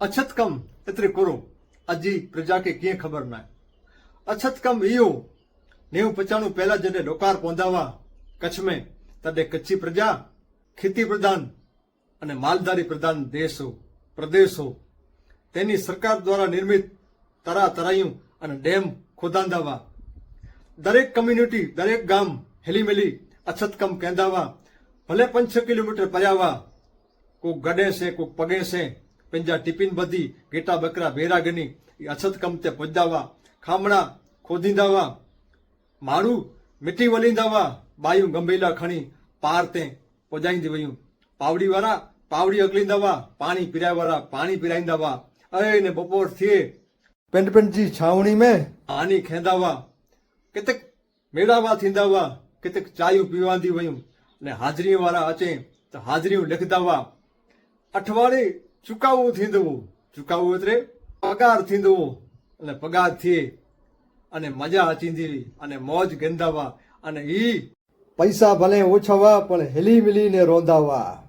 અછત કમ એતરે કરો અજી પ્રજા કે कीअं ખબર ના. અછત કમ ઈયો. નેવું પચાણું પહેલા જડે ડોકાર પોંધાવા કચ્છ મેં તડે કચ્છી પ્રજા, ખેતી પ્રધાન અને માલધારી પ્રધાન દેશ, પ્રદેશ. તેની સરકાર દ્વારા નિર્મિત તરા તરાયું અને ડેમ ખોદાંદાવા દરેક કમ્યુનિટી દરેક ગામ હેલીમેલી અછતકમ કેંદાવા ભલે પંચ કિલોમીટર પર્યાવા. કોક ગડે છે, કોક પગે છે. પંજા ટિફિન બધી ગેટા બકરા ભેરાગની એ અછતકમ તે પજદાવા ખામણા ખોદીંદાવા, મારું મીઠી વલીંદાવા, બાયું ગંભીલા ખણી, પાર તે પોજાઈંદી વયું. પાવડી વાળા પાવડી અકલીંદાવા, પાણી પીરાય વાળા પાણી પીરાઈંદાવા અય ને બપોર થયે પેન્ટ પેન્ટજી છાવણી મેં, આની ખેંદાવા. કેતક મેળાવા થીંદાવા કેતક ચાયું પીવાંદી વયું. ને હાજરી વાળા અચે, તો હાજરીઓ લખદાવા. અઠવાડિયે ચુકાવવું થીંદવું ચુકાવવું એટલે પગાર થીંદવું અને પગાર થયે અને મજા અચીંદી અને મોજ ગંધાવા અને ઈ પૈસા ભલે ઓછાવા પણ હેલી મિલીને રોંધાવા